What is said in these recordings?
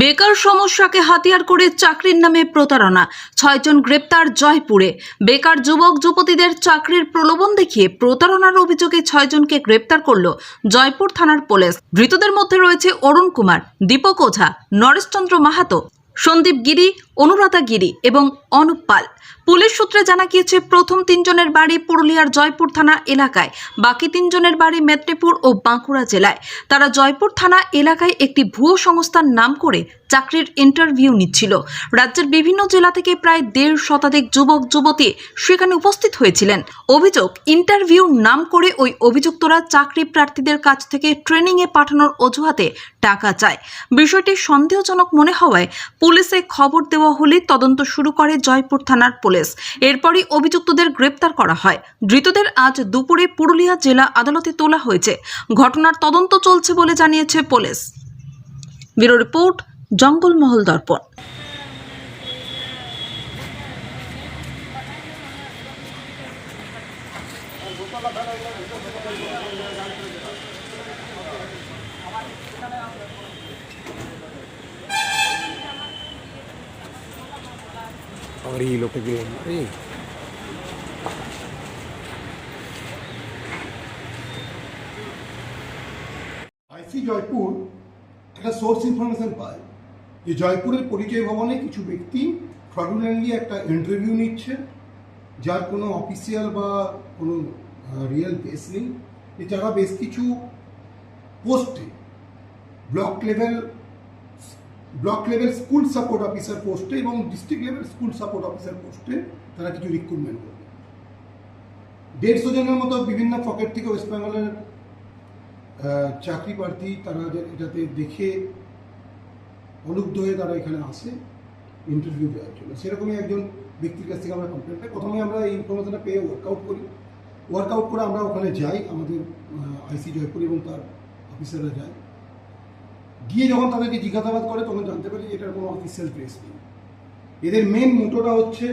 বেকার সমস্যাকে হাতিয়ার করে চাকরির নামে প্রতারণা। ছয়জন গ্রেপ্তার জয়পুরে। বেকার যুবক যুবতীদের চাকরির প্রলোভন দেখিয়ে প্রতারণার অভিযোগে ছয়জনকে গ্রেপ্তার করল জয়পুর থানার পুলিশ। ধৃতদের মধ্যে রয়েছে অরুণ কুমার, দীপক ওঝা, নরেশচন্দ্র মাহাতো, সন্দীপ গিরি অনুরাধা গিরি এবং অনুপ পাল। পুলিশ সূত্রে জানা গিয়েছে, প্রথম তিনজনের বাড়ি পুরুলিয়ার জয়পুর থানা এলাকায়, বাকি তিনজনের বাড়ি মেদিনীপুর ও বাঁকুড়া জেলায়। তারা জয়পুর থানা এলাকায় একটি ভুয়ো সংস্থার নাম করে চাকরির ইন্টারভিউ নিচ্ছিল। রাজ্যের বিভিন্ন জেলা থেকে প্রায় দেড় শতাধিক যুবক, যুবতী সেখানে উপস্থিত হয়েছিলেন। অভিযোগ, ইন্টারভিউ নাম করে ওই অভিযুক্তরা চাকরি প্রার্থীদের কাছ থেকে ট্রেনিংয়ে পাঠানোর অজুহাতে টাকা চায়। বিষয়টি সন্দেহজনক মনে হওয়ায় পুলিশে খবর দেওয়া হলে তদন্ত শুরু করে জয়পুর থানার পুলিশ। এরপরই অভিযুক্তদের গ্রেপ্তার করা হয়। ধৃতদের আজ দুপুরে পুরুলিয়া জেলা আদালতে তোলা হয়েছে। ঘটনার তদন্ত চলছে বলে জানিয়েছে পুলিশ। ব্যুরো রিপোর্ট জঙ্গলমহল দর্পণ। আর এই লোককে এই আইসি জয়পুর একটা সোর্স ইনফরমেশন পায় যে জয়পুরের পরিচয় ভবনে কিছু ব্যক্তি ফ্রডুলেন্টলি একটা ইন্টারভিউ নিচ্ছে, যার কোনো অফিসিয়াল বা কোনো রিয়েল বেস নেই। এছাড়া বেশ কিছু পোস্টে block level block level school support officer পোস্টে এবং district level school support officer পোস্টে তারা কিছু রিক্রুটমেন্ট করবে। দেড়শো জনের মতো বিভিন্ন পকেট থেকে ওয়েস্ট বেঙ্গলের চাকরি প্রার্থী তারা এটাতে দেখে অনুগ্ধ হয়ে তারা এখানে আসে ইন্টারভিউ দেওয়ার জন্য। সেরকমই একজন ব্যক্তির কাছ থেকে আমরা কমপ্লেন পাই। প্রথমে আমরা এই ইনফরমেশনটা পেয়ে ওয়ার্কআউট করি। ওয়ার্কআউট করে আমরা ওখানে যাই, আমাদের আইসি জয়পুর এবং তার অফিসাররা যায়। গিয়ে যখন তাদেরকে জিজ্ঞাসাবাদ করে, তখন জানতে পারি যে এটার কোনো অফিসিয়াল প্রেস নেই। এদের মেন মোটোটা হচ্ছে,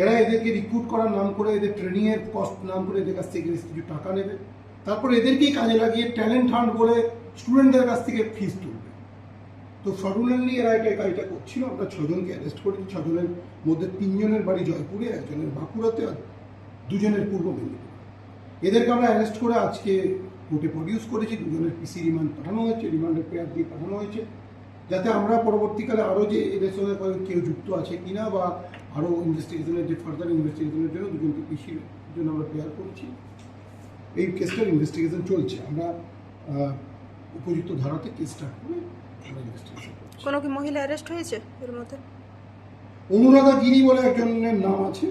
এরা এদেরকে রিক্রুট করার নাম করে, এদের ট্রেনিংয়ের কস্ট নাম করে এদের কাছ থেকে কিছু টাকা নেবে। তারপর এদেরকেই কাজে লাগিয়ে ট্যালেন্ট হান্ট বলে স্টুডেন্টদের কাছ থেকে ফিস তুলবে। তো ফ্রডুলেন্টলি এরা এটা কাজটা করছিল। আমরা ছজনকে অ্যারেস্ট করেছি। ছজনের মধ্যে তিনজনের বাড়ি জয়পুরে, একজনের বাঁকুড়াতে আর দুজনের পূর্ব মেদিনীপুরে। এদেরকে আমরা অ্যারেস্ট করে আজকে কোর্টে প্রডিউস করেছি দুজনের পিসি রিমান্ড পাঠানো হয়েছে রিমান্ডের প্রেয়ার দিয়ে পাঠানো হয়েছে। যাতে আমরা পরবর্তীকালে আরও যে এদের সঙ্গে কেউ যুক্ত আছে কি না বা আরও ইনভেস্টিগেশনের যে ফার্দার ইনভেস্টিগেশনের জন্য দুজনকে পিসির জন্য আমরা প্রেয়ার করছি। এই কেসটার ইনভেস্টিগেশন চলছে। আমরা উপযুক্ত ধারাতে কেস স্টার্ট করে আমরা ইনভেস্টিগেশন করছি। কোনো কি মহিলা অ্যারেস্ট হয়েছে এর মধ্যে? অনুরাধা গিরি বলে একজনের নাম আছে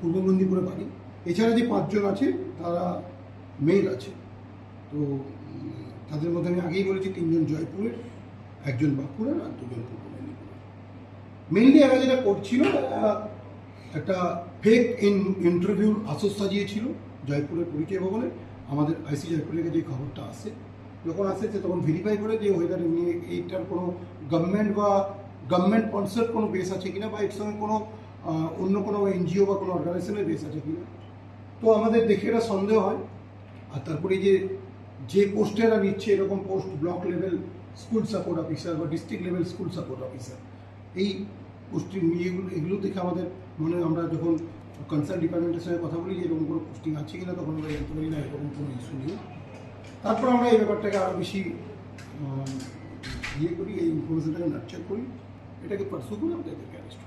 পূর্ব মেদিনীপুরে বাড়ি। এছাড়া যে পাঁচজন আছে তারা মেল আছে। তো তাদের মধ্যে আমি আগেই বলেছি তিনজন জয়পুরের, একজন বাঁকুড়ার আর দুজন পূর্ব মেদিনীপুরের। মেইনলি এরা যেটা করছিল একটা ফেক ইন ইন্টারভিউর আসর সাজিয়েছিল জয়পুরের পরিচয় ভবনে। আমাদের আইসি জয়পুর থেকে যে খবরটা আসে, যখন আসে সে তখন ভেরিফাই করে যে ওয়েদার এমনি এইটার কোনো গভর্নমেন্ট বা গভর্নমেন্ট স্পন্সার কোনো বেস আছে কিনা বা এর সঙ্গে কোনো অন্য কোনো এনজিও বা কোনো অর্গানাইজেশনের বেস আছে কিনা। তো আমাদের দেখে এটা সন্দেহ হয়। আর তারপরে যে যে পোস্টে এরা নিচ্ছে, এরকম post block level school support officer বা district level school support officer এই পোস্টিং এগুলো এগুলো দেখে আমাদের মনে আমরা যখন কনসার্ন ডিপার্টমেন্টের সঙ্গে কথা বলি যে এরকম কোনো পোস্টিং আছে কিনা, তখন আমরা জানতে পারি না, এরকম কোনো ইস্যু নেই। তারপর আমরা এই ব্যাপারটাকে আরও বেশি ইয়ে করি, এই ইনফরমেশনটাকে নার্চার করি, এটাকে পার্সু করে আমরা এদেরকে অ্যারেস্ট